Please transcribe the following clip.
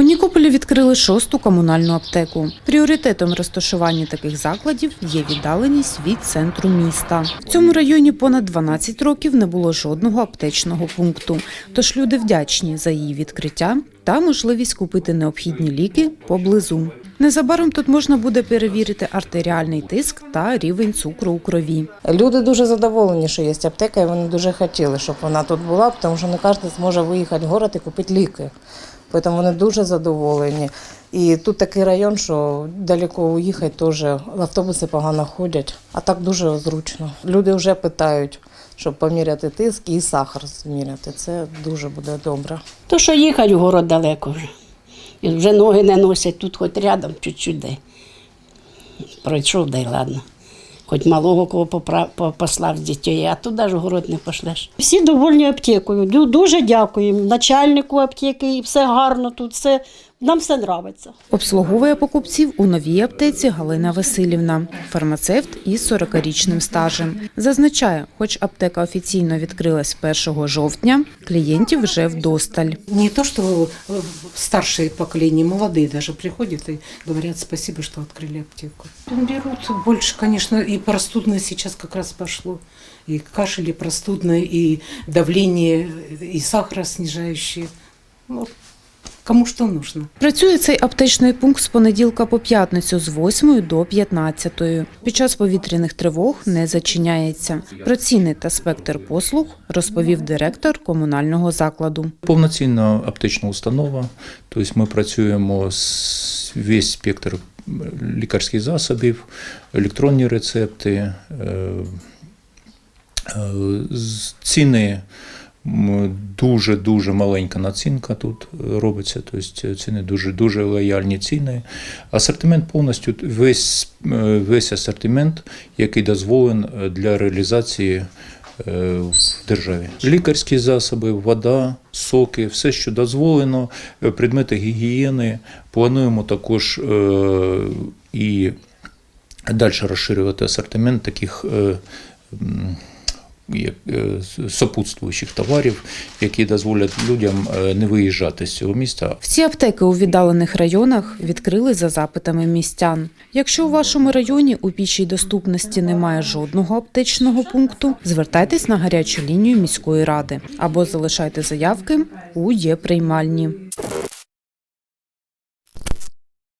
У Нікополі відкрили шосту комунальну аптеку. Пріоритетом розташування таких закладів є віддаленість від центру міста. В цьому районі понад 12 років не було жодного аптечного пункту. Тож люди вдячні за її відкриття та можливість купити необхідні ліки поблизу. Незабаром тут можна буде перевірити артеріальний тиск та рівень цукру у крові. Люди дуже задоволені, що є аптека, і вони дуже хотіли, щоб вона тут була, тому що не кожен зможе виїхати в город і купити ліки. Тому вони дуже задоволені. І тут такий район, що далеко уїхати теж автобуси погано ходять, а так дуже зручно. Люди вже питають, щоб поміряти тиск і сахар зміряти. Це дуже буде добре. То що їхати в город далеко вже. І вже ноги не носять, тут хоч рядом чуть-чуть де. Пройшов, да й ладно. Хоч малого кого послав з дітей, а туди ж город не пошлеш. Всі довольні аптекою. Дуже дякуємо начальнику аптеки, і все гарно тут, все, нам все подобається. Обслуговує покупців у новій аптеці Галина Васильівна, фармацевт із 40-річним стажем. Зазначає, хоч аптека офіційно відкрилась 1 жовтня, клієнтів вже вдосталь. Не то, что э, старшее поколение, молодые даже приходят и говорят спасибо, что открыли аптеку. Берут больше, конечно, и простудное сейчас как раз пошло. И кашель, и простудное, и давление, и сахароснижающее. Ну, кому что нужно. Працює цей аптечний пункт з понеділка по п'ятницю з 8 до 15. Під час повітряних тривог не зачиняється. Про ціни та спектр послуг розповів директор комунального закладу. Повноцінна аптечна установа, тобто ми працюємо з весь спектр лікарських засобів, електронні рецепти, е, е, з- ціни. Дуже-дуже маленька націнка тут робиться, тобто ціни дуже дуже лояльні ціни. Асортимент повністю весь, е, весь асортимент, який дозволен е, для реалізації е, в державі. Лікарські засоби, вода, соки, все, що дозволено, е, предмети гігієни. Плануємо також е, і далі розширювати асортимент таких. Е, сопутствуючих товарів, які дозволять людям е, не виїжджати з цього міста, Всі аптеки у віддалених районах відкрили за запитами містян. Якщо у вашому районі у пішій доступності немає жодного аптечного пункту, звертайтесь на гарячу лінію міської ради або залишайте заявки у є приймальні.